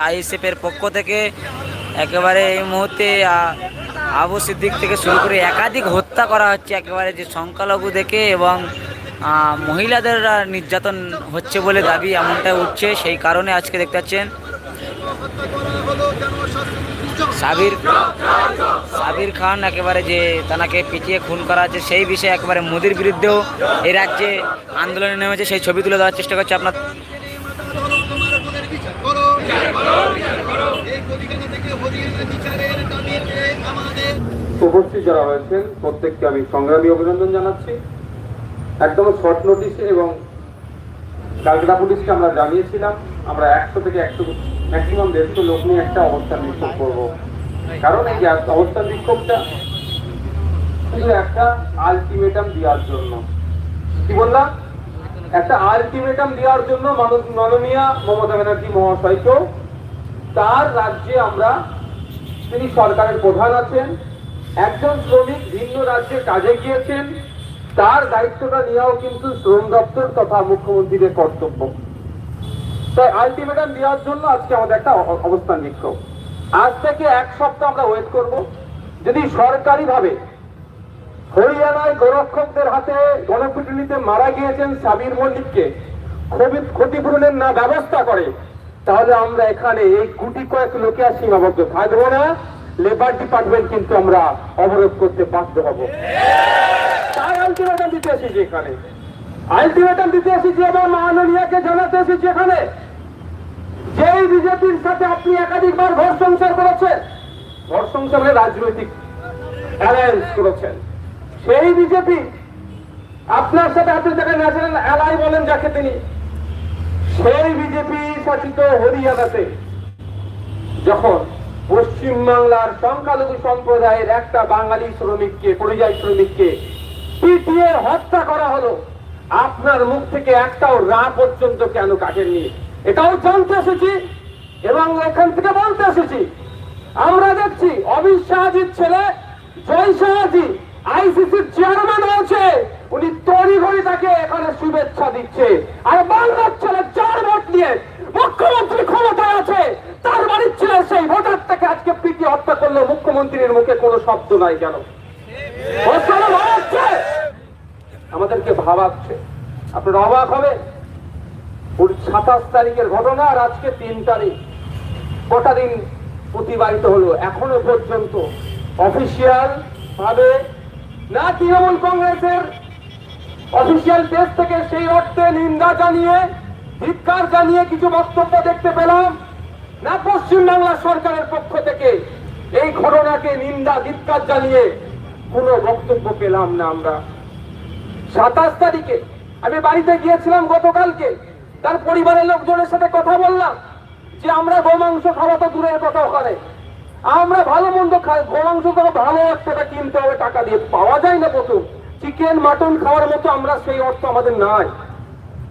আইএসএফের পক্ষ থেকে একেবারে এই মুহূর্তে আবু সিদ্দিক থেকে শুরু করে একাধিক হত্যা করা হচ্ছে একেবারে যে সংখ্যালঘু দেখে এবং মহিলাদের নির্যাতন হচ্ছে বলে দাবি এমনটা উঠছে। সেই কারণে আজকে দেখতে পাচ্ছেন, সাবির সাবির খান একেবারে যে তাকে পিটিয়ে খুন করা হচ্ছে, সেই বিষয়ে একেবারে মোদির বিরুদ্ধেও এই রাজ্যে আন্দোলনে নেমেছে। সেই ছবি তুলে দেওয়ার চেষ্টা করছে আপনার উপস্থিত যারা হয়েছেন, প্রত্যেককে আমি সংগ্রামী অভিনন্দন জানাচ্ছি। একদম শর্ট নোটিশে এবং কালকাটা পুলিশকে আমরা জানিয়েছিলাম, আমরা একশো থেকে একশো ম্যাক্সিমাম দেড়শো লোক নিয়ে একটা অবস্থান বিক্ষোভ করব। কারণ এই অবস্থান বিক্ষোভটা শুধু একটা আলটিমেটাম দেওয়ার জন্য। কি বললাম? একটা আলটিমেটাম দেওয়ার জন্য মাননীয় মমতা ব্যানার্জি মহাশয়কেও তার রাজ্যে আমরা তিনি সরকারের প্রধান আছেন, একজন শ্রমিক ভিন্ন রাজ্যে কাজে গিয়েছেন, তার দায়িত্বটা নেওয়াও কিন্তু শ্রম দপ্তর তথা মুখ্যমন্ত্রীর কর্তব্য। তাই আলটিমেটাম দেওয়ার জন্য আজকে আমাদের একটা অবস্থান বিক্ষোভ আজ থেকে এক সপ্তাহ আমরা ওয়েট করব। যদি সরকারিভাবে হরিয়ানায় গোরক্ষকদের হাতে গণপিটুনিতে মারা গিয়েছেন সাবির মল্লিককে ক্ষতি- ক্ষতিপূরণের না ব্যবস্থা করে তাহলে আমরা এখানে এই গুটি কয়েক লোকে সীমাবদ্ধ। থাকব না লেবার ডিপার্টমেন্ট কিন্তু আমরা অবরোধ করতে বাধ্য হব। দিতে এসেছি এখানে। দিতে এসেছি এখানে। যেই বিজেপির সাথে আপনি একাধিকবার সংসার রাজনৈতিক করেছেন, সেই বিজেপি আপনার সাথে আপনি যাকে ন্যাশনাল অ্যালাই বলেন যাকে তিনি। সেই বিজেপি শাসিত হরিয়ানাতে যখন পশ্চিমবাংলার সংখ্যালঘু সম্প্রদায়ের একটা বাঙালি শ্রমিককে, পরিযায়ী শ্রমিককে পিটিয়ে হত্যা করা হলো, আপনার মুখ থেকে একটাও রা পর্যন্ত কেন কাটেননি? এটাও জানতে এসেছি এবং এখান থেকে বলতে এসেছি। আমরা দেখছি অমিত শাহজির ছেলে জয় শাহজি আইসিসির চেয়ারম্যান হয়েছে। উনি তরি ঘড়ি তাকে এখানে শুভেচ্ছা দিচ্ছে। আর বাংলার ছেলে চার ভোট নিয়ে মুখ্যমন্ত্রী ক্ষমতায় আছে, তার বাড়ির ছেলে সেই ভোটার থেকে আজকে প্রীতি হত্যা করল, মুখ্যমন্ত্রীর মুখে কোনো শব্দ নাই কেন? আমাদেরকে ভাবাচ্ছে। আপনার অবাক হবে সাতাশ তারিখের ঘটনা আর আজকে তিন তারিখ। কটা দিন অতিবাহিত হলো। এখনও পর্যন্ত অফিসিয়াল ভাবে না তৃণমূল কংগ্রেসের অফিসিয়াল পেজ থেকে সেই অর্থে নিন্দা জানিয়ে, ধিক্কার জানিয়ে কিছু বক্তব্য দেখতে পেলাম। না, পশ্চিমবাংলা সরকারের পক্ষ থেকে এই ঘটনাকে নিন্দা, ধিক্কার জানিয়ে কোনো বক্তব্য পেলাম না আমরা। সাতাশ তারিখে আমি বাড়িতে গিয়েছিলাম গতকালকে। তার পরিবারের লোকজনের সাথে কথা বললাম যে আমরা গোমাংস খাওয়া তো দূরের কথা ওখানে। আমরা ভালো মন্দ খাই, গোমাংস তো ভালো একটা কিনতে হবে, টাকা দিয়ে পাওয়া যায় না প্রথম চিকেন, মাটন খাওয়ার মতো আমরা সেই অর্থ আমাদের নাই।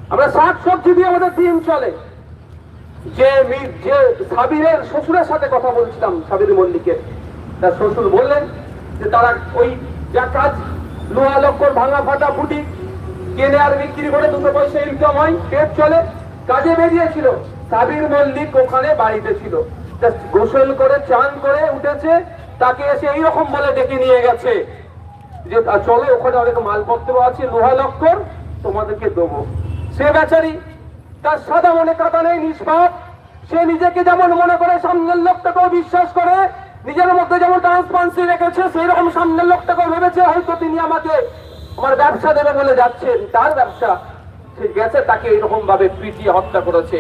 আমরা শাক সবজি দিয়ে আমাদের দিন চলে। যে যে সাবিরের শ্বশুরের সাথে কথা বলছিলাম, সাবির মল্লিকের তার শ্বশুর বললেন যে তারা ওই যা কাজ, লোহা, লক্কর, ভাঙা, ফাটা ফুটি কেনে আর বিক্রি করে দুটো পয়সা ইনকাম হয়, পেট চলে। কাজে বেরিয়েছিল। সাবির মল্লিক ওখানে বাড়িতে ছিল। গোসল করে, চান করে উঠেছে। তাকে এসে এইরকম বলে ডেকে নিয়ে গেছে। যে চলো, ওখানে অনেক মালপত্র আছে, লোহা লক্কর তোমাদেরকে দেবো। সে বেচারি তার সাদা মনে কাটা নেই, নিষ্পাপ। সে নিজেকে যেমন মনে করে সামনের লোকটাকেও বিশ্বাস করে, নিজের মধ্যে যেমন ট্রান্সপারেন্সি রেখেছে সেই রকম সামনের লোকটাকেও ভেবেছে, হয়তো তিনি আমাকে আমার ব্যবসা দেবে বলে যাচ্ছেন, তার ব্যবসা। সে গেছে, তাকে এরকম ভাবে পিটিয়ে হত্যা করেছে।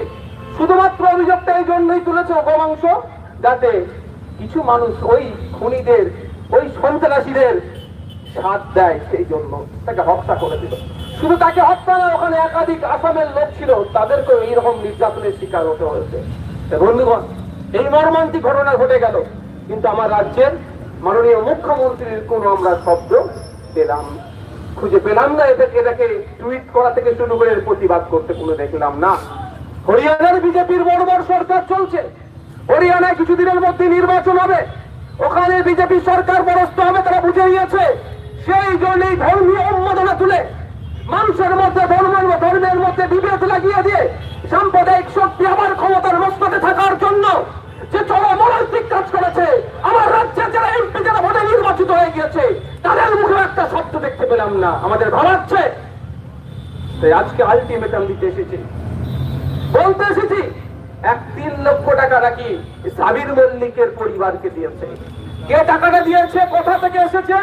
শুধুমাত্র অভিযোগটা এই জন্যই তুলেছে গোমাংস যাতে কিছু মানুষ ওই খুনিদের, ওই সন্ত্রাসীদের সাথ দেয় সেই জন্য তাকে হত্যা করে দিল। শুধু তাকে হত্যা না ওখানে একাধিক আসামের লোক ছিল, তাদেরকেও এইরকম নির্যাতনের শিকার হতে হয়েছে। বন্ধুগণ, এই মর্মান্তিক ঘটনা ঘটে গেল। কিন্তু আমার রাজ্যের মাননীয় মুখ্যমন্ত্রীর কোনো আমরা শব্দ পেলাম, খুঁজে পেলাম না। এটাকে এটাকে টুইট করা থেকে শুরু করে প্রতিবাদ করতে কোনো দেখলাম না। হরিয়ানার বিজেপির বড় বড় সরকার চলছে। হরিয়ানায় কিছুদিনের মধ্যে নির্বাচন হবে। ওখানে বিজেপি সরকার পরস্ত হবে, তারা বুঝে গিয়েছে সেই জন্যই ধর্মীয় উন্মাদনা তুলে মানুষের মধ্যে ধর্মের ধর্মের মধ্যে বিভেদ লাগিয়ে দিয়ে সাম্প্রদায়িক শক্তি আবার ক্ষমতার মস্তকে থাকার জন্য যে চরমনৈতিক কাজ করেছে, আমার রাজ্যের যারা এমপি, যারা ভোটে নির্বাচিত হয়ে গিয়েছে, তাদের মুখে একটা শব্দ দেখতে পেলাম না। আমাদের ভাবাচ্ছে তাই আজকে আলটিমেটাম দিতে এসেছি। বলতে এসেছি, এক তিন লক্ষ টাকা নাকি সাবির মল্লিকের পরিবারকে দিয়েছে। কে টাকাটা দিয়েছে, কোথা থেকে এসেছে?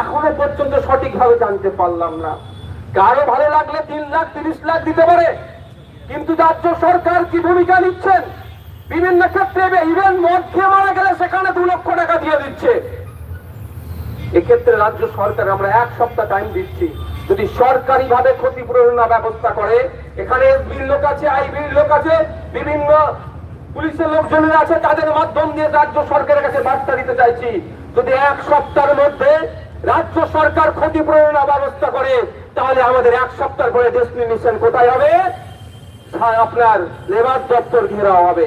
এখনও পর্যন্ত সঠিকভাবে জানতে পারলাম না। কারও ভালো লাগলে তিন লাখ, তিরিশ লাখ দিতে পারে। কিন্তু রাজ্য সরকার কি ভূমিকা নিচ্ছেন? বিভিন্ন ক্ষেত্রে ইভেন মদ খেয়ে মারা গেলে সেখানে দু লক্ষ টাকা দিয়ে দিচ্ছে। এক্ষেত্রে রাজ্য সরকার আমরা এক সপ্তাহ টাইম দিচ্ছি। যদি সরকারি ভাবে ক্ষতিপূরণ ব্যবস্থা করে, এখানে এসবির লোক আছে আইবির লোক আছে, বিভিন্ন পুলিশের লোকজনের আছে, তাদের মাধ্যম দিয়ে রাজ্য সরকারের কাছে বার্তা দিতে চাইছি। যদি এক সপ্তাহের মধ্যে রাজ্য সরকার ক্ষতিপূরণ না ব্যবস্থা করে তাহলে আমাদের এক সপ্তাহ পরে ডেস্টিনেশন কোথায় হবে? হ্যাঁ, আপনার লেবার দপ্তর ঘেরাও হবে।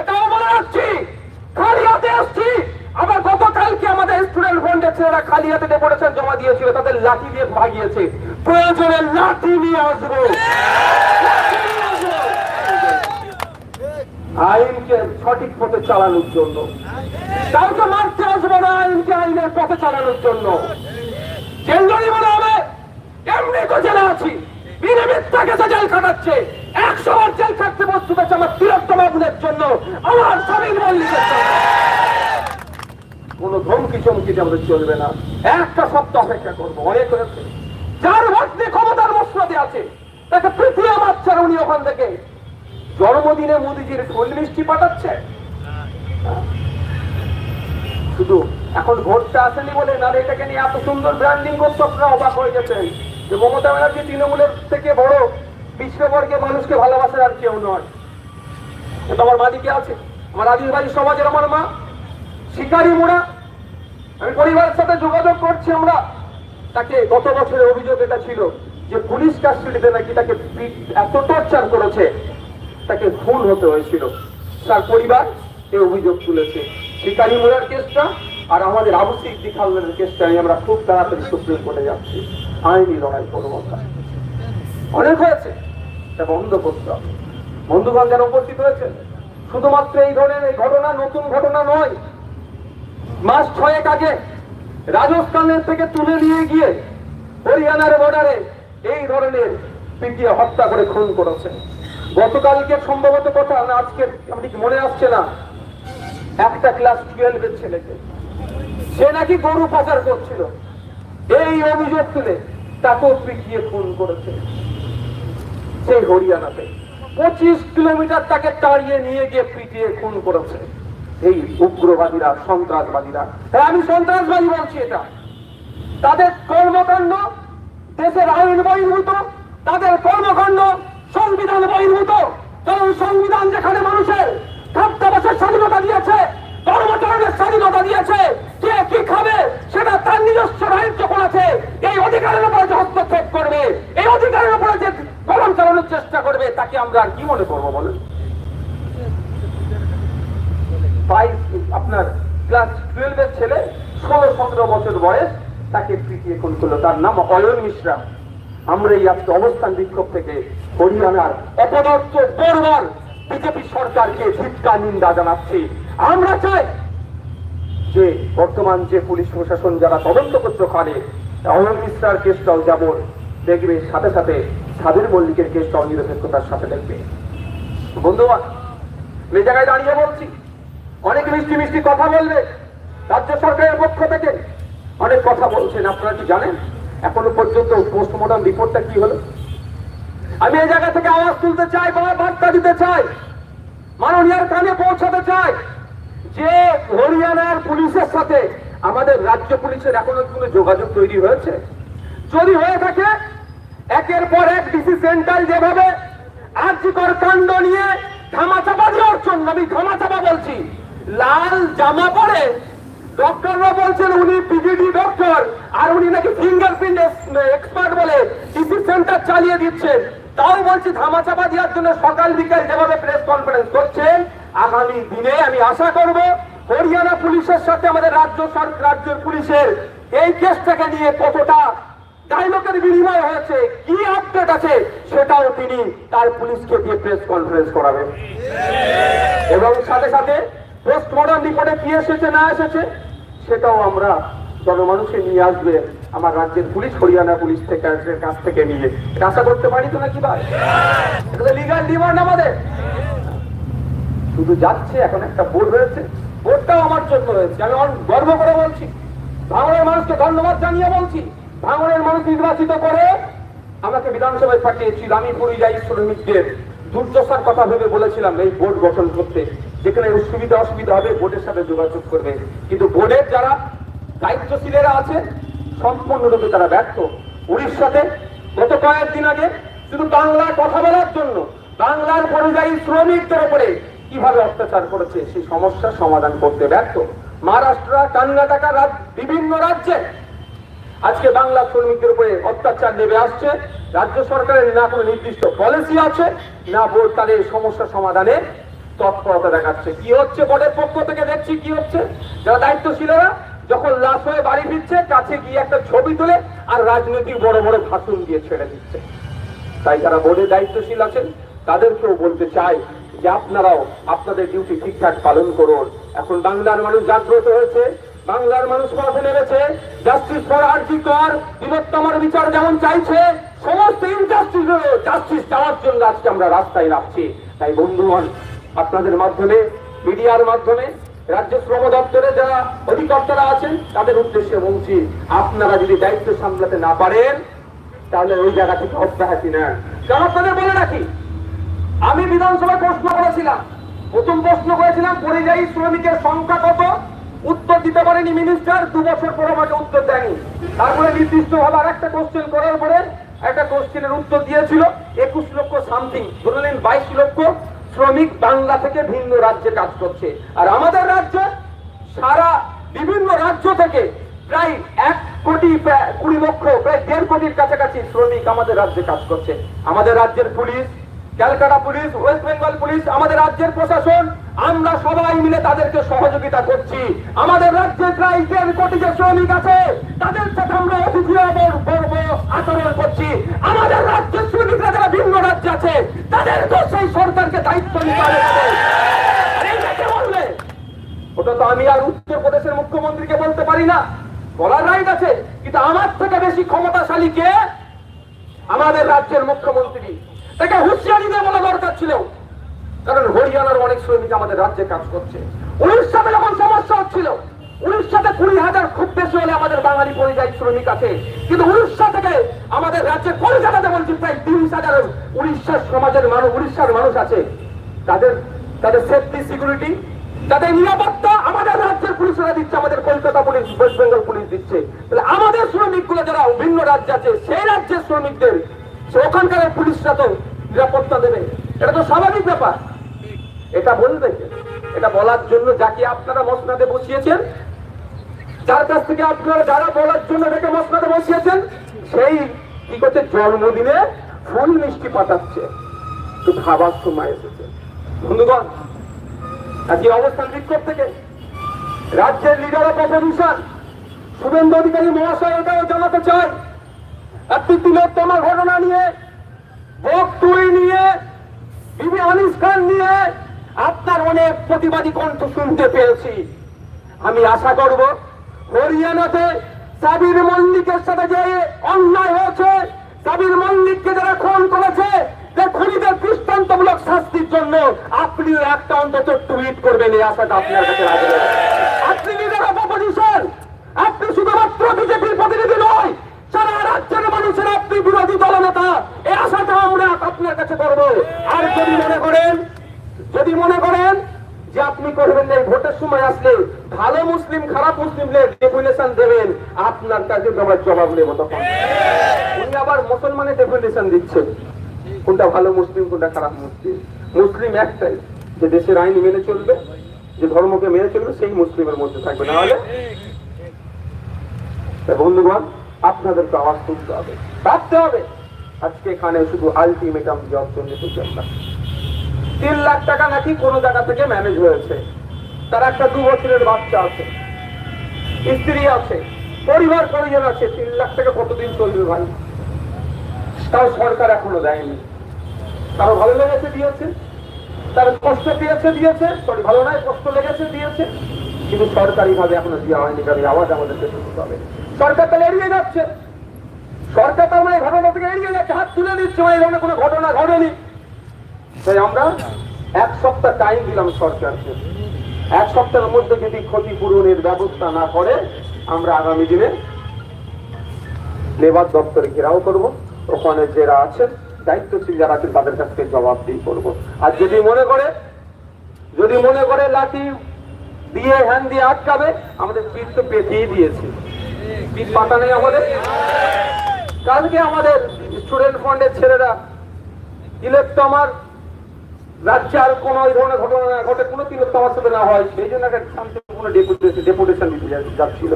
এটাও রাখছি খালি হাতে আসছি। আবার আমাদের স্টুডেন্ট ছেলেরা খালি হাতে জমা দিয়েছিল তাদের লাঠি দিয়ে ভাগিয়েছে। প্রয়োজনে লাঠি নিয়ে আসব লাঠি নিয়ে আসব। আইনকে সঠিক পথে চালানোর জন্য। কাউকে মারতে আসব না আইনকে আইনের পথে চালানোর জন্য। আমার ধমকি আমাদের চলবে না। একটা সপ্তাহ অপেক্ষা করব, অনেক হয়েছে। যার দিয়ে ক্ষমতার মসনদে আছে, তাকে পৃথিবী মারছেন উনি ওখান থেকে জন্মদিনে মোদিজির ফুল মিষ্টি পাঠাচ্ছে? শুধু এখন ভোটটা আসেনি বলে নাহলে এটাকে নিয়ে এত সুন্দর ব্র্যান্ডিং করতে আপনারা অবাক হয়ে গেছেন যে মমতা ব্যানার্জি তৃণমূলের থেকে বড় বিশ্ববর্গে মানুষকে ভালোবাসার আর কেউ নয়। এটা আমার মাদিকে আছে? আমার আদিবাসী সমাজের আমার মা, শিকারি মোড়া আমি পরিবারের সাথে যোগাযোগ করছি আমরা। তাকে গত বছরের অভিযোগ এটা ছিল যে পুলিশ কাস্টডিতে নাকি তাকে এত টর্চার করেছে। তাকে খুন হতে হয়েছিল। তার পরিবার এই অভিযোগ তুলেছে। শিকারি মোড়ার কেসটা আর আমাদের আবু সিদ্দিক হালদারের কেসটা নিয়ে আমরা খুব তাড়াতাড়ি সুপ্রিম কোর্টে যাচ্ছি। আইনি লড়াই করব অনেক হয়েছে। তা বন্ধ করতে হবে। বন্ধুগণ যারা উপস্থিত হয়েছে, শুধুমাত্র এই ধরনের এই ঘটনা নতুন ঘটনা নয়। মাস ছয়েক আগে রাজস্থানের থেকে তুলে নিয়ে গিয়ে হরিয়ানার বর্ডারে এই ধরনের পিটিয়ে হত্যা করে খুন করেছে। গতকালকে সম্ভবত কথা আজকে আমি মনে আসছে না। একটা ক্লাস টুয়েলভের ছেলেকে। সে নাকি গরু পাচার করছিল। এই অভিযোগ তুলে তাকেও পিটিয়ে খুন করেছে। সেই হরিয়ানাতে। পঁচিশ কিলোমিটার তাকে তাড়িয়ে নিয়ে গিয়ে পিটিয়ে খুন করেছে। এই উগ্রবাদীরা, সন্ত্রাসবাদীরা। হ্যাঁ আমি সন্ত্রাসবাদী বলছি এটা। তাদের কর্মকাণ্ড, দেশের আইন বহির্ভূত তাদের কর্মকাণ্ড সংবিধান বহির্ভূত। কারণ সংবিধান যেখানে মানুষের খাদ্যাবাসের স্বাধীনতা দিয়েছে কর্মচারণের স্বাধীনতা দিয়েছে, কে কি খাবে, সেটা তার নিজস্ব রাজ্য আছে, এই অধিকারের উপরে যে হস্তক্ষেপ করবে, এই অধিকারের উপরে যে কলম চালানোর চেষ্টা করবে, তাকে আমরা কি মনে করব বলেন? ফাইভ আপনার ক্লাস টুয়েলভের ছেলে, ষোলো, সতেরো বছর বয়স, তাকে পিটিয়ে খুন করল। তার নাম অয়ন মিশ্রা। আমরা এই আজকে অবস্থান বিক্ষোভ থেকে হরিয়ানার অপদর্থ বর্বর বিজেপি সরকারকে ধিক্কার নিন্দা জানাচ্ছি। আমরা চাই যে বর্তমান যে পুলিশ প্রশাসন যারা তদন্ত করছে ওখানে অয়ন মিশ্রার কেসটাও যেমন দেখবে, সাথে সাথে সাবির মল্লিকের কেসটাও নিরপেক্ষতার সাথে দেখবে। বন্ধুবান এই জায়গায় দাঁড়িয়ে বলছি, অনেক মিষ্টি মিষ্টি কথা বলবে, রাজ্য সরকারের পক্ষ থেকে। অনেক কথা বলছেন, আপনারা কি জানেন? এখনও পর্যন্ত পোস্টমর্টম রিপোর্টটা কি হলো? আমি এই জায়গা থেকে আওয়াজ তুলতে চাই বা বার্তা দিতে চাই, মাননীয়ার কানে পৌঁছাতে চাই। যে হরিয়ানার পুলিশের সাথে আমাদের রাজ্য পুলিশের এখনও কোনো যোগাযোগ তৈরি হয়েছে? যদি হয়ে থাকে, একের পর এক ডিসি সেন্টার যেভাবে আর্যিকর কাণ্ড নিয়ে ধামাচাপা দেওয়ার জন্য আমি ধামাচাপা বলছি, লাল জামা পরে ডক্টররা বলছেন উনি পিজিডি ডক্টর আর উনি নাকি ফিঙ্গারপ্রিন্ট এক্সপার্ট বলে ডিসি সেন্টার চালিয়ে দিচ্ছেন। তাও বলছি, ধামাচাপা দেওয়ার জন্য সকাল বিকাল যেভাবে প্রেস কনফারেন্স করছেন, আগামী দিনে আমি আশা করব হরিয়ানা পুলিশের সাথে আমাদের রাজ্য সরকার রাজ্যের পুলিশের এই কেসটাকে নিয়ে কতটা ডায়লগের বিনিময় হয়েছে, কি আপডেট আছে, সেটাও তিনি তার পুলিশকে দিয়ে প্রেস কনফারেন্স করাবেন। এবং সাথে সাথে পোস্টমর্টম রিপোর্টে কি এসেছে, না এসেছে, সেটাও আমরা জনমানুষে নিয়ে আসবে আমার রাজ্যের পুলিশ, হরিয়ানা পুলিশ থেকে কাছ থেকে নিয়ে। আশা করতে পারি তো নাকি ভাই? লিগাল ডিমান্ড আমাদের। শুধু যাচ্ছে, এখন একটা বোর্ড হয়েছে। বোর্ডটাও আমার জন্য হয়েছে আমি গর্ব করে বলছি। ভাঙনের মানুষকে ধন্যবাদ জানিয়ে বলছি। ভাঙনের মানুষ নির্বাচিত করে আমাকে বিধানসভায় পাঠিয়েছিল। আমি পরিযায়ী শ্রমিকদের দুর্দশার কথা ভেবে বলেছিলাম, এই বোর্ড গঠন করতে। যেখানে সুবিধা অসুবিধা হবে বোর্ডের সাথে যোগাযোগ করবে। কিন্তু বোর্ডের যারা দায়িত্বশীলেরা আছে সম্পূর্ণরূপে তারা ব্যর্থ। উড়িষ্যাতে গত কয়েকদিন আগে শুধু বাংলায় কথা বলার জন্য বাংলার পরিযায়ী শ্রমিকদের উপরে কীভাবে অত্যাচার করেছে, সেই সমস্যার সমাধান করতে ব্যর্থ। মহারাষ্ট্র কর্ণাটকা বিভিন্ন রাজ্যে আজকে বাংলা শ্রমিকদের উপরে অত্যাচার নেমে আসছে। রাজ্য সরকারের না কোনো নির্দিষ্ট পলিসি আছে, না বোর্ড তাদের সমস্যা সমাধানে তৎপরতা দেখাচ্ছে। কি হচ্ছে বোর্ডের পক্ষ থেকে দেখছি, কি হচ্ছে? যারা দায়িত্বশীলেরা যখন লাশ হয়ে বাড়ি ফিরছে, কাছে গিয়ে একটা ছবি তুলে আর রাজনৈতিক বড় বড় ভাষণ দিয়ে ছেড়ে দিচ্ছে। তাই যারা বোর্ডে দায়িত্বশীল আছেন, তাদেরকেও বলতে চাই যে আপনারাও আপনাদের ডিউটি ঠিকঠাক পালন করুন। এখন বাংলার মানুষ জাগ্রত হয়েছে, বাংলার মানুষ পথে নেমেছে। জাস্টিস ফর আর্জি কর বিভক্তমার বিচার যেমন চাইছে, সমস্ত ইনজাস্টিস জাস্টিস চাওয়ার জন্য আজকে আমরা রাস্তায় নামছি। তাই বন্ধুগণ, আপনাদের মাধ্যমে মিডিয়ার মাধ্যমে রাজ্য শ্রম দপ্তরে যারা অধিকর্তারা আছেন, তাদের উদ্দেশ্যে বলছি, আপনারা যদি দায়িত্ব সামলাতে না পারেন, তাহলে ওই জায়গা থেকে অব্যাহতি নেন। কারণ আপনাদের বলে রাখি, আমি বিধানসভায় প্রশ্ন করেছিলাম। প্রথম প্রশ্ন করেছিলাম, পরিযায়ী শ্রমিকের সংখ্যা কত? উত্তর দিতে পারেনি মিনিস্টার দু বছর পর আমাকে উত্তর দেয়নি। তারপরে নির্দিষ্ট ভাবে আর একটা কোশ্চেন করার পরে একটা কোশ্চেনের উত্তর দিয়েছিল, একুশ লক্ষ সামথিং ধরে নিন বাইশ লক্ষ। শ্রমিক বাংলা থেকে ভিন্ন রাজ্যে কাজ করছে। আর আমাদের রাজ্যে সারা বিভিন্ন রাজ্য থেকে প্রায় এক কোটি কুড়ি লক্ষ, প্রায় দেড় কোটির কাছাকাছি শ্রমিক আমাদের রাজ্যে কাজ করছে। আমাদের রাজ্যের police, Calcutta police, West Bengal police, আমাদের রাজ্যের প্রশাসন, আমরা সবাই মিলে তাদেরকে সহযোগিতা করছি। আমাদের রাজ্যে প্রায় দেড় কোটি যে শ্রমিক আছে, তাদের সাথে আমরা অতিথি আচরণ করছি। আমাদের রাজ্যের শ্রমিকরা যারা ভিন্ন রাজ্যে আছে তাদেরকেও সেই সরকারকে দায়িত্ব নিতে হবে আর এইটা কে বলবে ওটা তো আমি আর উত্তরপ্রদেশের মুখ্যমন্ত্রীকে বলতে পারি না। বলার রাইট আছে, কিন্তু আমার থেকে বেশি ক্ষমতাশালী কে? আমাদের রাজ্যের মুখ্যমন্ত্রী। তাকে হুঁশিয়ারি দিয়ে বলা দরকার ছিল। কারণ হরিয়ানার অনেক শ্রমিক আমাদের রাজ্যে কাজ করছে। উড়িষ্যাতে যখন সমস্যা হচ্ছিল উড়িষ্যাতে কুড়ি হাজার খুব বেশি হলে আমাদের বাঙালি পরিযায়ী শ্রমিক আছে। কিন্তু উড়িষ্যা থেকে আমাদের রাজ্যে কলকাতাতে বলছি প্রায় তিরিশ হাজার উড়িষ্যার সমাজের মানুষ, উড়িষ্যার মানুষ আছে। তাদের তাদের সেফটি সিকিউরিটি তাদের নিরাপত্তা আমাদের রাজ্যের পুলিশরা দিচ্ছে, আমাদের Kolkata police West Bengal police দিচ্ছে। তাহলে আমাদের শ্রমিকগুলো যারা ভিন্ন রাজ্য আছে, সেই রাজ্যের শ্রমিকদের ওখানকার পুলিশরা তো নিরাপত্তা দেবে। এটা তো স্বাভাবিক ব্যাপার। এটা বলবে। এটা বলার জন্য যাকে আপনারা মসনাদে বসিয়েছেন? যার কাছ থেকে আপনারা যারা বলার জন্য এটাকে মসনাদে বসিয়েছেন, সেই কি করছে, জন্মদিনে ফুল মিষ্টি পাঠাচ্ছে। তো খাবার সময় এসেছে। বন্ধুগণ, আজকে অবস্থান বিক্ষোভ থেকে রাজ্যের leader of opposition Suvendu Adhikari মহাশয় এটাও জানাতে চাই, একটি তিলোত্তমা ঘটনা নিয়ে ভোগ তুই নিয়ে, বিবি আনিস খান নিয়ে আপনার অনেক প্রতিবাদী কণ্ঠ শুনতে পেয়েছি। আমি আশা করব হরিয়ানাতে সাবির মল্লিকের সাথে যে অন্যায় হয়েছে, সাবির মল্লিককে যারা খুন করেছে যে খুনিদের দৃষ্টান্তমূলক শাস্তির জন্য আপনিও একটা অন্তত টুইট করবেন এই আশাটা আপনার কাছে রাখবেন। আপনি অফ অপোজিশন, আপনি শুধুমাত্র বিজেপির প্রতিনিধি নয়, সারা রাজ্যের মানুষের আপনি বিরোধী দলনেতা এই আশাটা আমরা আপনার কাছে করব। আর যদি মনে করেন, যদি মনে করেন যে আপনি করবেন না ভোটের সময় আসলে ভালো মুসলিম, খারাপ মুসলিমদের ডেফিনেশন দেবেন, আপনার কাছে আমার জবাব নেব তখন উনি আবার মুসলমানের ডেফিনেশন দিচ্ছেন। কোনটা ভালো মুসলিম, কোনটা খারাপ মুসলিম। মুসলিম একটাই যে দেশের আইন মেনে চলবে, যে ধর্মকে মেনে চলবে, সেই মুসলিমের মধ্যে থাকবে। না হলে বন্ধুগণ, আপনাদেরকে আওয়াজ তুলতে হবে। ভাবতে হবে, আজকে এখানে শুধু আলটিমেটাম জব তুলছেন না তিন লাখ টাকা নাকি কোনো জায়গা থেকে ম্যানেজ হয়েছে। তার একটা দু বছরের বাচ্চা আছে। স্ত্রী আছে। পরিবার পরিজন আছে। তিন লাখ টাকা কতদিন চলবে ভাই? তাও সরকার এখনও দেয়নি। তারও ভালো লেগেছে দিয়েছে। তার কষ্ট পেয়েছে দিয়েছে। সরি, ভালো নয়, কষ্ট লেগেছে দিয়েছে। কিন্তু সরকারি ভাবে এখনও দেওয়া হয়নি, কারণ আওয়াজ আমাদেরকে শুনতে হবে। সরকার তাহলে এড়িয়ে যাচ্ছে। সরকার তার মানে ঘটনা থেকে এড়িয়ে যাচ্ছে। হাত তুলে দিচ্ছে মানে ধরনের কোনো ঘটনা ঘটেনি। তাই আমরা এক সপ্তাহ টাইম দিলাম সরকারকে। এক সপ্তাহের মধ্যে যদি ক্ষতিপূরণের ব্যবস্থা না করে, আমরা আগামী দিনে লেবার দপ্তরে ঘেরাও করব। ওখানে যারা আছেন দায়িত্বশীল যারা আছেন, তাদের কাছ থেকে জবাবদিহি করব। আর যদি মনে করে, যদি মনে করে লাঠি দিয়ে হ্যান দিয়ে আটকাবে, আমাদের পিঠ তো পেতেই দিয়েছে। পিঠ পাতা নেই আমাদের। কালকে আমাদের স্টুডেন্ট ফান্ডের ছেলেরা, ইলেকট্র আমার, রাজ্যে আর কোনো এই ধরনের ঘটনা না ঘটে, কোনো তিলক আমার সাথে না হয়, সেই জন্য একটা শান্তিপূর্ণ ডেপুটেশন ডেপুটেশন দিতে যাচ্ছিল।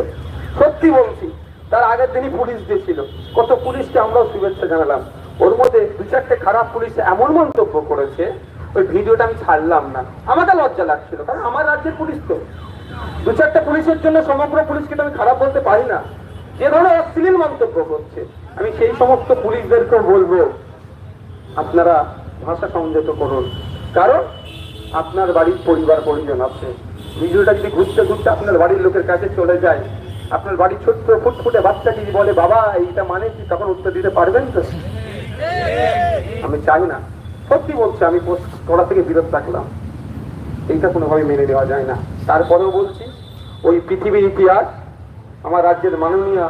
সত্যি বলছি, তার আগের দিনই পুলিশ দিয়েছিল কত পুলিশকে আমরাও শুভেচ্ছা জানালাম। ওর মধ্যে দু চারটে খারাপ পুলিশ এমন মন্তব্য করেছে, ওই ভিডিওটা আমি ছাড়লাম না। আমাকে লজ্জা লাগছিল, কারণ আমার রাজ্যের পুলিশ তো। দু চারটে পুলিশের জন্য সমগ্র পুলিশকে তো আমি খারাপ বলতে পারি না। যে ধরনের অশ্লীল মন্তব্য করছে, আমি সেই সমস্ত পুলিশদেরকেও বলব, আপনারা ভাষা সংযত করুন। কারণ আপনার বাড়ির পরিবার পরিজন আছে। ভিডিওটা যদি ঘুরতে ঘুরতে আপনার বাড়ির লোকের কাছে চলে যায়, আপনার বাড়ির ছোট্ট ফুটফুটে বাচ্চা যদি বলে, বাবা, এইটা মানে কি? তখন উত্তর দিতে পারবেন তো? চাই না। সত্যি বলছি, আমি করা থেকে বিরত থাকলাম। এইটা কোনোভাবে মেনে নেওয়া যায় না। তারপরেও বলছি, ওই পৃথিবীর ইতিহাস, আমার রাজ্যের মাননীয়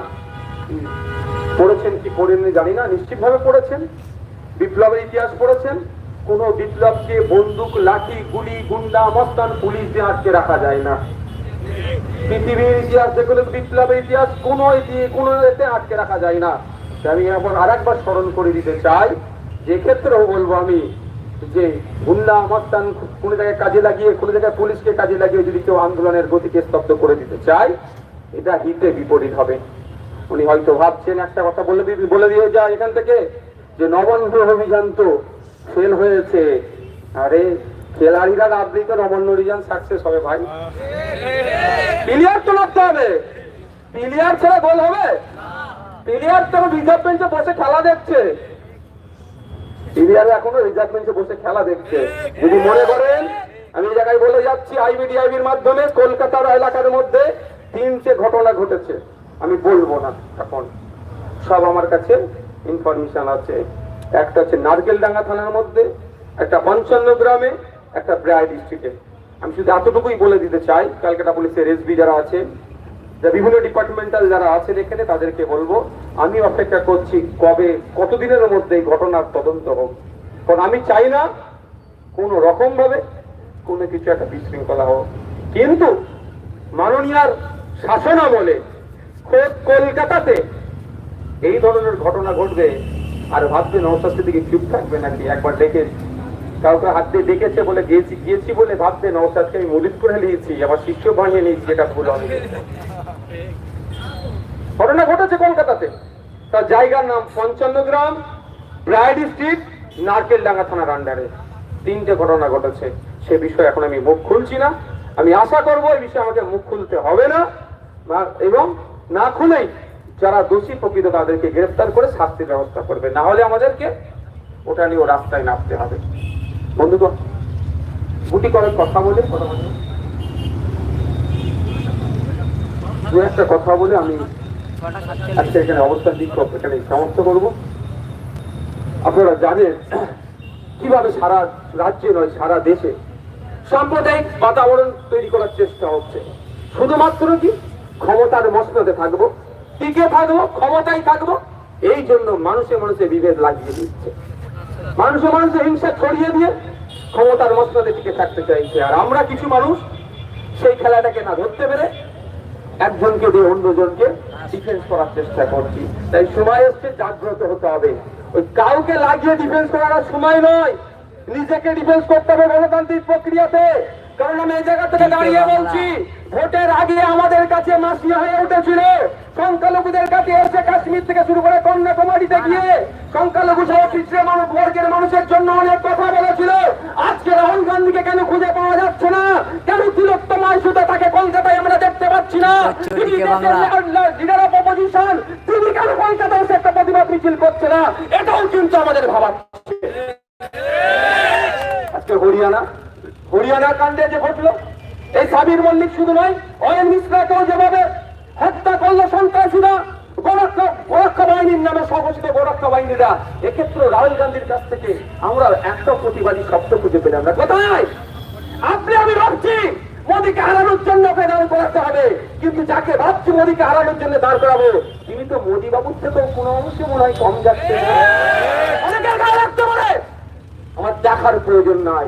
পড়েছেন কি পড়েননি জানি না, নিশ্চিতভাবে পড়েছেন। বিপ্লবের ইতিহাস পড়েছেন। কোন বিপ্লবকে বন্দুক, লাঠি, গুলি, গুন্ডা, মস্তান, পুলিশ দিয়ে আটকে রাখা যায় না। পৃথিবীর ইতিহাস যেগুলো বিপ্লবের ইতিহাস কোনো কোনো এতে আটকে রাখা যায় না। আমি এখন আর একবার স্মরণ করে দিতে চাই যে ক্ষেত্রেও বলব আমি যে গুন্ডা মস্তান কোনো জায়গায় কাজে লাগিয়ে কোনো জায়গায় পুলিশকে কাজে লাগিয়ে যদি কেউ আন্দোলনের গতিকে স্তব্ধ করে দিতে চায় এটা হিতে বিপরীত হবে। উনি হয়তো ভাবছেন একটা কথা বলে বলে দিয়ে যায় এখান থেকে যে নবান্ন অভিযান তো ফেল হয়েছে। আরে খেলাড়িরা আবৃত নবান্ন অভিযান সাকসেস হবে ভাই। প্লেয়ার তো লাগতে হবে। প্লেয়ার ছাড়া গোল হবে? প্লেয়ার তো রিজার্ভ বেঞ্চে বসে খেলা দেখছে। প্লেয়ার এখনও রিজার্ভ বেঞ্চে বসে খেলা দেখছে। যদি মনে করেন, আমি জায়গায় বলে যাচ্ছি আইবিডিআইবির মাধ্যমে কলকাতার এলাকার মধ্যে তিনটে ঘটনা ঘটেছে। আমি বলব না এখন। সব আমার কাছে ইনফরমেশন আছে। একটা হচ্ছে নারকেলডাঙ্গা থানার মধ্যে, একটা পঞ্চান্ন গ্রামে, একটা ব্রায় ডিস্ট্রিক্টে আমি শুধু এতটুকুই বলে দিতে চাই, ক্যালকাটা পুলিশের এসবি যারা আছে যা বিভিন্ন ডিপার্টমেন্টাল যারা আছেন এখানে, তাদেরকে বলব আমি অপেক্ষা করছি কবে, কতদিনের মধ্যে এই ঘটনার তদন্ত হোক। কারণ আমি চাই না কোনো রকম ভাবে কোনো কিছু একটা বিশৃঙ্খলা হোক। কিন্তু মাননীয়ার শাসন আমলে খোদ কলকাতাতে এই ধরনের ঘটনা ঘটবে, আর ভাববে নৌশাস্তির দিকে চুপ থাকবে নাকি? একবার ডেকে কাউকে হাত দিয়ে ডেকেছে বলে গিয়েছি গিয়েছি বলে ভাববে নৌশাদকে আমি মুলিদ করে নিয়েছি আবার শিষ্য বানিয়ে নিয়েছি, এটা ভুল হবে। ঘটনা ঘটেছে কলকাতাতে। তার জায়গার নাম পঞ্চান্ন গ্রাম, ব্রাইড স্ট্রিট নারকেল ডাঙ্গা থানার আন্ডারে তিনটে ঘটনা ঘটেছে। সে বিষয়ে এখন আমি মুখ খুলছি না। আমি আশা করব এই বিষয়ে আমাকে মুখ খুলতে হবে না। না- এবং না খুলেই যারা দোষী প্রকৃত তাদেরকে গ্রেফতার করে শাস্তির ব্যবস্থা করবে। না হলে আমাদেরকে ওটা নিয়ে ও রাস্তায় নামতে হবে। বন্ধুগণ, গুটি করার কথা বলে কথা বলে। দু একটা কথা বলে আমি আজকে এখানে অবস্থান বিক্ষোভ এখানে সমাপ্ত করব। আপনারা জানেন কীভাবে সারা রাজ্যে নয়, সারা দেশে সাম্প্রদায়িক বাতাবরণ তৈরি করার চেষ্টা হচ্ছে। শুধুমাত্র কি? ক্ষমতার মসনদে থাকব। টিকে থাকব, ক্ষমতায় থাকব। এই জন্য মানুষে মানুষে বিভেদ লাগিয়ে দিচ্ছে। মানুষে মানুষে হিংসা ছড়িয়ে দিয়ে ক্ষমতার মসনদে টিকে থাকতে চাইছে। আর আমরা কিছু মানুষ সেই খেলাটাকে না ধরতে পেরে একজনকে দিয়ে অন্যজনকে ডিফেন্স করার চেষ্টা করছি। তাই সময় এসছে জাগ্রত হতে হবে। ওই কাউকে লাগিয়ে ডিফেন্স করার সময় নয়। নিজেকে ডিফেন্স করতে হবে গণতান্ত্রিক প্রক্রিয়াতে। কারণ আমি এই জায়গা থেকে দাঁড়িয়ে বলছি ভোটের আগে আমাদের কাছে মাসিয়া হয়ে উঠেছিল। সংখ্যালঘুদের কাছে এসে কাশ্মীর থেকে শুরু করে কন্যাকুমারীতে গিয়ে সংখ্যালঘু সহ পিছিয়ে মানুষ বর্গের মানুষের জন্য অনেক কথা বলেছিল। আজকে রাহুল গান্ধীকে কেন খুঁজে পাওয়া যাচ্ছে না? কেন তিলোত্তমা ইস্যুতে তাকে কলকাতায় আমরা দেখতে পাচ্ছি না? তিনি। লিডার অফ পজিশন তিনি কেন কলকাতায় এসে একটা প্রতিবাদ মিছিল করছে না? এটাও কিন্তু আমাদের ভাবা আজকে হরিয়ানা হরিয়ানা কাণ্ডে যে ঘটলো এই সাবির মল্লিক শুধু নয় অয়ন মিশ্রাকেও যেভাবে হত্যা করল সন্ত্রাসীরা। গোরক্ষা বাহিনীর গোরক্ষা বাহিনীরা। এক্ষেত্রে রাহুল গান্ধীর কাছ থেকে আমরা একটা প্রতিবাদী খুঁজে পেলাম না। কোথায়? আমি ভাবছি জন্য হবে। কিন্তু যাকে ভাবছি মোদীকে হারানোর জন্য দাঁড় করাবো, তিনি তো মোদী বাবুর থেকেও কোনো অংশে মনে হয় কম যাচ্ছে। আমার দেখার প্রয়োজন নাই।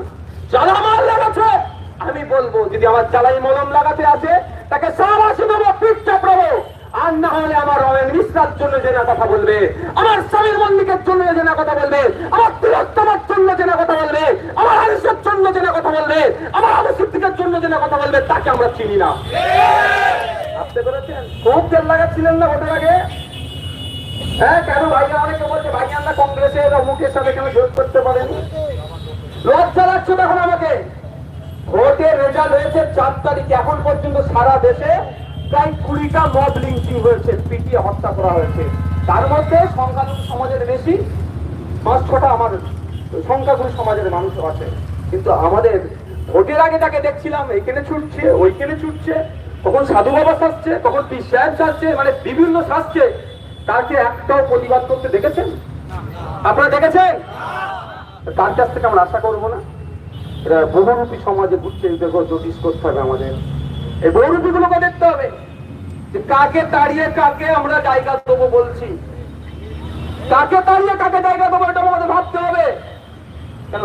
আমি বলব, যদি আমার চালাই মলম লাগাতে আছে তাকে সাবাসী দেবো পিঠ চাপড়াবো আর না হলে আমার রয়েল মিশ্রার জন্য যে না কথা বলবে, আমার স্বামীর মল্লিকের জন্য যে না কথা বলবে, আমার তিরোত্তমার জন্য যে না কথা বলবে, আমার আলিসের জন্য যে না কথা বলবে, আমার আবু জন্য যে না কথা বলবে, তাকে আমরা চিনি না। খুব তেল লাগাচ্ছিলেন না ভোটের আগে? হ্যাঁ কেন ভাইয়া? অনেকে বলছে, ভাইয়া আমরা কংগ্রেসের অমুকের সাথে কেন জোট করতে পারেন? লজ্জা লাগছে তখন আমাকে। ভোটের রেজাল্ট হয়েছে চার তারিখে। এখন পর্যন্ত সারা দেশে প্রায় কুড়িটা মব লিঞ্চিং হয়েছে, পিটিয়ে হত্যা করা হয়েছে। তার মধ্যে সংখ্যালঘু সমাজের বেশি পাঁচ ছটা আমার সংখ্যাগুরু সমাজের মানুষ আছে। কিন্তু আমাদের ভোটের আগে তাকে দেখছিলাম এইখানে ছুটছে, ওইখানে ছুটছে কখন সাধু বাবা সাজছে কখন পীর সাহেব সাজছে মানে বিভিন্ন সাজছে তাকে একটাও প্রতিবাদ করতে দেখেছেন? আপনারা দেখেছেন? তার কাছ থেকে আমরা আশা করব না। বহুরূপী সমাজে দেখো নোটিস করতে হবে আমাদের। এই বহুরূপী গুলোকে দেখতে হবে? যে কাকে তাড়িয়ে কাকে আমরা জায়গা দেবো বলছি। কাকে তাড়িয়ে কাকে জায়গা দেবো এটা আমাদের ভাবতে হবে। কেন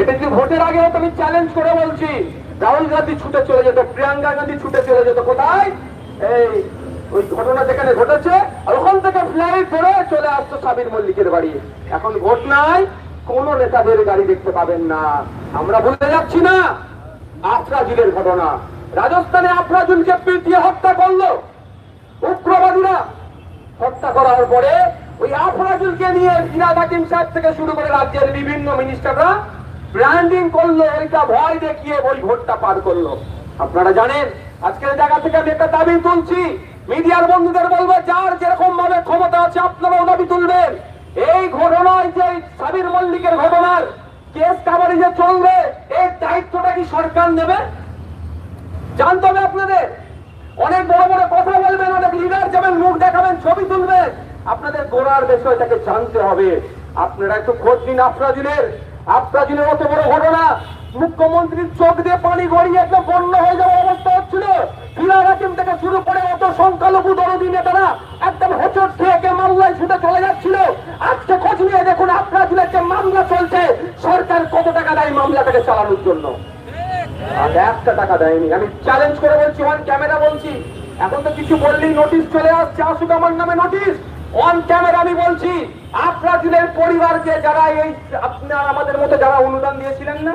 এটা ভোটের আমি চ্যালেঞ্জ করে বলছি? ছুটে চলে যেত, প্রিয়াঙ্কা ছুটে চলে যেত, কোথায়? এই, ওই ঘটনা যেখানে ঘটেছে, আর ওখান থেকে চলে আসতো সাবির বাড়ি। এখন কোন নেতাদের গাড়ি দেখতে পাবেন না। আমরা বলে যাচ্ছি না। আফরাজুলের ঘটনা। রাজস্থানে আফরাজুলকে পিটিয়ে হত্যা করল। উগ্রবাদীরা হত্যা করার পরে ওই আফরাজুলকে নিয়ে ইরাদ হাকিম সাহেব থেকে শুরু করে রাজ্যের বিভিন্ন মিনিস্টাররা ব্র্যান্ডিং করল, ওইটা ভয় দেখিয়ে ওই ভোটটা পার করল। আপনারা জানেন, আজকের জায়গা থেকে আমি একটা দাবি তুলছি। মিডিয়ার বন্ধুদের বলব, যার যেরকম ভাবে ক্ষমতা আছে, আপনারাও দাবি তুলবেন। এই ঘটনায় যে সাবির মল্লিকের ঘটনার কেস কাবারি যে চলবে, এর দায়িত্বটা কি সরকার নেবে? জানতে হবে আপনাদের, অনেক বড় বড় কথা বলবেন, অনেক লিডার যাবেন, মুখ দেখাবেন, ছবি তুলবেন। আপনাদের গোড়ার বিষয়টাকে জানতে হবে। আপনারা একটু খোঁজ নিন আফরাজুলের। আফরাজুলের অত বড় ঘটনা, মুখ্যমন্ত্রীর চোখ দিয়ে পানি গড়িয়ে একদম বন্য হয়ে যাওয়ার অবস্থা হচ্ছিল। থেকে শুরু করে সংখ্যালঘু একদম মামলায় ছুটে চলে আজকে খোঁজ নিয়ে দেখুন যে মামলা চলছে। সরকার কত টাকা দেয় মামলাটাকে চালানোর জন্য? একটা টাকা দেয়নি। আমি চ্যালেঞ্জ করে বলছি অন ক্যামেরা বলছি। এখন তো কিছু বললেই নোটিশ চলে আসছে। আমার নোটিশ অন ক্যামেরা আমি বলছি পরিবারকে যারা এই আপনার আমাদের মতো যারা অনুদান দিয়েছিলেন না,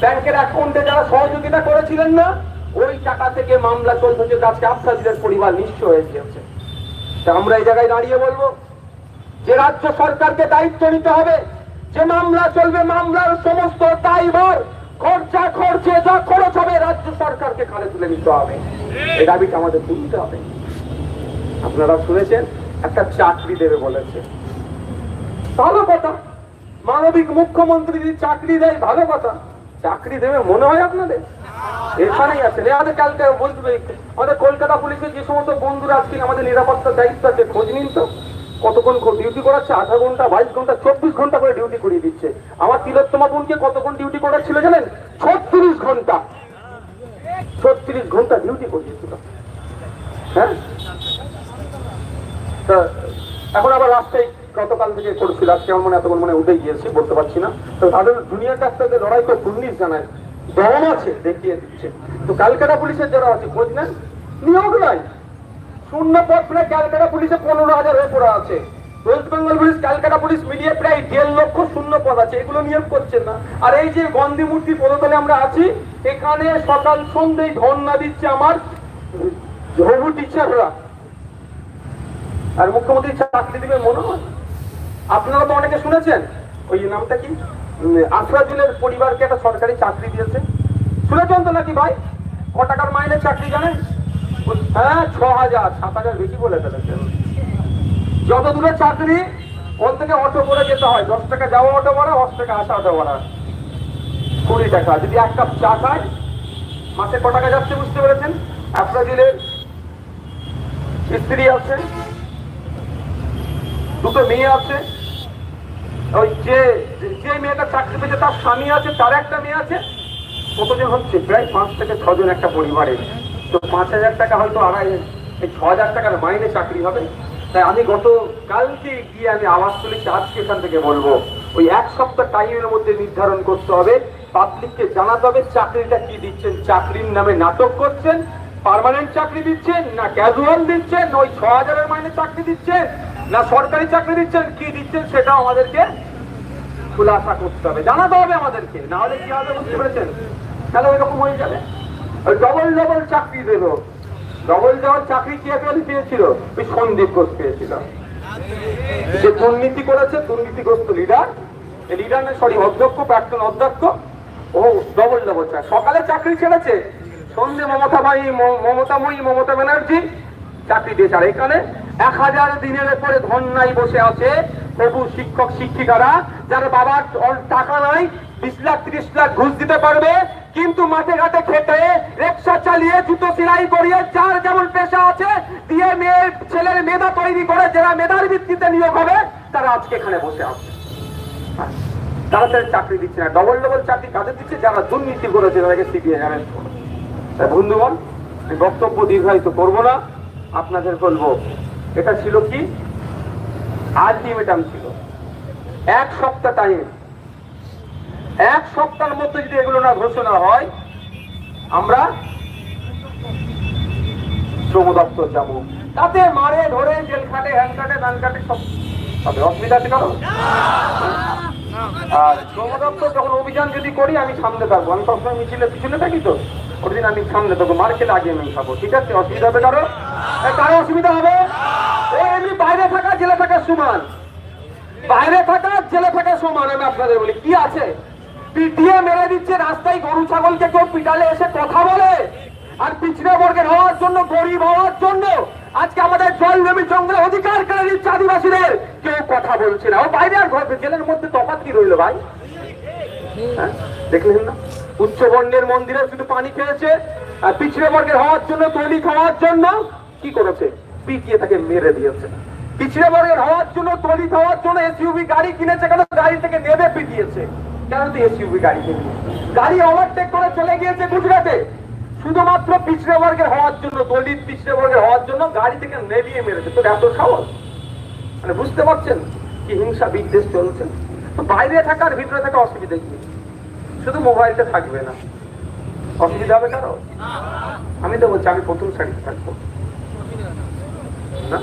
ব্যাংকের অ্যাকাউন্টে যারা সহযোগিতা করেছিলেন না ওই টাকা থেকে মামলা চলছে যে আজকে আফরাজুলের পরিবার নিঃস্ব হয়ে গেছে তা আমরা এই জায়গায় দাঁড়িয়ে বলব, যে রাজ্য সরকারকে দায়িত্ব নিতে হবে, যে মামলা চলবে, মামলার সমস্ত দায়ভার খরচা খরচে যা খরচ হবে রাজ্য সরকারকে খালে তুলে নিতে হবে। এই দাবিটা আমাদের তুলতে হবে। আপনারা শুনেছেন, একটা চাকরি দেবে বলেছে। ভালো কথা। মানবিক মুখ্যমন্ত্রী যদি চাকরি দেয়, ভালো কথা। চাকরি দেবে, মনে হয় আপনাদের? এখানেই এই আমাদের কালকে বলতে আমাদের কলকাতা পুলিশের যে সমস্ত বন্ধুরা আজকে আমাদের নিরাপত্তার দায়িত্ব আছে, খোঁজ নিন তো। কতক্ষণ ডিউটি করাচ্ছে? আধা ঘণ্টা, বাইশ ঘণ্টা, চব্বিশ ঘণ্টা করে ডিউটি করিয়ে দিচ্ছে। আমার তিলোত্তমা বোনকে কতক্ষণ ডিউটি করাচ্ছিল জানেন? ছত্রিশ ঘণ্টা। ছত্রিশ ঘণ্টা ডিউটি করিয়েছিল। হ্যাঁ? এখন আবার রাস্তায় গতকাল থেকে করছিল, আজকে আমার মনে এতক্ষণ মনে উঠে গিয়েছি, বলতে পারছি না। তো তাদের দুনিয়াটা একটা লড়াই তো পুলিশ জানায়, দম আছে, দেখিয়ে দিচ্ছে। তো ক্যালকাটা পুলিশের যারা আছে, খোঁজ নেন? নিয়োগ নাই। শূন্য পদ প্রায় ক্যালকাটা পুলিশে পনেরো হাজার হয়ে পড়া আছে। West Bengal police, Calcutta police মিলিয়ে প্রায় দেড় লক্ষ শূন্য পদ আছে। এগুলো নিয়োগ করছেন না। আর এই যে গন্ধি মূর্তি পদতলে আমরা আছি, এখানে সকাল সন্ধ্যেই ধর্ণা দিচ্ছে আমার হবু টিচাররা আর মুখ্যমন্ত্রী চাকরি দিবে মনে হয়? আপনারা তো অনেকে শুনেছেন ওই নামটা কি? উম, আফরাজুলের পরিবারকে একটা সরকারি চাকরি দিয়েছে। শুনেছেন তো নাকি ভাই? ক টাকার মাইনে চাকরি জানেন? হ্যাঁ ছ হাজার সাত হাজার বেশি বলে ফেলেছেন। যত দূরে চাকরি ওর থেকে অটো করে যেতে হয়। দশ টাকা যাওয়া অটো ভাড়া দশ টাকা আসা অটো ভাড়া। কুড়ি টাকা। যদি এক কাপ চা খায় মাসে ক টাকা যাচ্ছে বুঝতে পেরেছেন? আপনাদের স্ত্রী আছে দুটো মেয়ে আছে ওই যে যে মেয়েটা চাকরি পেয়েছে, তার স্বামী আছে, তার একটা মেয়ে আছে। কতজন হচ্ছে? প্রায় পাঁচ থেকে ছজন একটা পরিবারে। তো পাঁচ হাজার টাকা হয়তো আড়াই, এই ছ হাজার টাকার মাইনে চাকরি হবে। তাই আমি গত কালকে গিয়ে আমি আওয়াজ তুলেছি, আজকে এখান থেকে বলব। ওই এক সপ্তাহ টাইমের মধ্যে নির্ধারণ করতে হবে। পাবলিককে জানাতে হবে চাকরিটা কি দিচ্ছেন। চাকরির নামে নাটক করছেন পার্মানেন্ট চাকরি দিচ্ছেন না ক্যাজুয়াল দিচ্ছেন? ওই ছ হাজারের মাইনে চাকরি দিচ্ছেন? না, সরকারি চাকরি দিচ্ছেন, কি দিচ্ছেন সেটাও আমাদেরকে খুলাসা করতে হবে, জানাতে হবে আমাদেরকে, না হলে কি হবে বুঝতে পেরেছেন? তাহলে ওইরকম হয়ে যাবে। ডবল ডবল চাকরি দিল ডবল ডবল চাকরি কে পেয়ে পেয়েছিল? ওই সন্দীপ ঘোষ পেয়েছিল। যে দুর্নীতি করেছে, দুর্নীতিগ্রস্ত লিডার লিডার না সরি অধ্যক্ষ, প্রাক্তন অধ্যক্ষ, ও ডবল ডবল চাকরি। সকালে চাকরি ছেড়েছে। সন্ধে মমতা ভাই মমতাময়ী মমতা ব্যানার্জি চাকরি দিয়েছে। আর এখানে এক হাজার দিনের পরে ধন্যায় বসে আছে প্রভু শিক্ষক শিক্ষিকারা, যারা বাবার টাকা নাই, বিশ লাখ, ত্রিশ লাখ ঘুষ দিতে পারবে, কিন্তু মাঠে ঘাটে খেটে রিক্সা চালিয়ে জুতো সেলাই করিয়ে যার যেমন পেশা আছে, দিয়ে মেয়ের ছেলের মেধা তৈরি করে, যারা মেধার ভিত্তিতে নিয়োগ হবে, তারা আজকে এখানে বসে আছে। তারা তাদের চাকরি দিচ্ছে না, ডবল ডবল চাকরি কাদের দিচ্ছে? যারা দুর্নীতি করেছে, তাদেরকে করবে তাই বন্ধুগণ বক্তব্য দীর্ঘায়িত করব না, আপনাদের বলব এটা ছিল কি? আলটিমেটাম ছিল। এক সপ্তাহ টাইম এক সপ্তাহের মধ্যে যদি এগুলো না ঘোষণা হয়, আমরা শ্রম দপ্তর যাব। তাতে মারে ধরে জেল খাটে, হ্যান কাটে ধান কাটে সব তবে অসুবিধা আছে কারও? আর শ্রম দপ্তর যখন অভিযান যদি করি, আমি সামনে থাকব। আমি সবসময় মিছিলে পিছনে থাকি তো। ওদিন আমি সামনে থাকব মার খেলে আগে আমি খাব, ঠিক আছে? অসুবিধা হবে কারও? কারও অসুবিধা হবে। এমনি বাইরে থাকা, জেলে থাকা সমান। বাইরে থাকা, জেলে থাকা সমান, আমি আপনাদের বলি। কি আছে? পিটিয়ে মেরে দিচ্ছে রাস্তায় গরু, ছাগলকে কেউ পিটালে এসে কথা বলে। আর পিছনে বর্গের হওয়ার জন্য, গরিব হওয়ার জন্য আজকে আমাদের জল জমি জঙ্গলে অধিকার করে দিচ্ছে আদিবাসীদের। কেউ কথা বলছে না। ও বাইরে আর ঘর জেলের মধ্যে তফাৎ কি রইল ভাই? হ্যাঁ? দেখলেন না? উচ্চ বর্ণের মন্দিরে শুধু পানি খেয়েছে, আর পিছড়ে বর্গের হওয়ার জন্য, তৈরি খাওয়ার জন্য কি করেছে? পিটিয়ে তাকে মেরে দিয়েছে। বর্গের হওয়ার জন্য, তৈরি জন্য গাড়ি কিনেছে কেন? গাড়ি থেকে নেবে পিটিয়েছে। কেন তো গাড়ি গাড়ি ওভারটেক করে চলে গিয়েছে গুজরাটে। শুধুমাত্র পিছড়ে বর্গের হওয়ার জন্য, দলিত পিছড়ে বর্গের হওয়ার জন্য গাড়ি থেকে নেবিয়ে মেরেছে। তোর এত সাহস? মানে বুঝতে পারছেন কি হিংসা বিদ্বেষ চলছে? তো বাইরে থাকার ভিতরে থাকা অসুবিধা কি? শুধু মোবাইলটা থাকবে না। অসুবিধা হবে কারও? আমি তো বলছি আমি প্রথম সারিতে থাকব। না?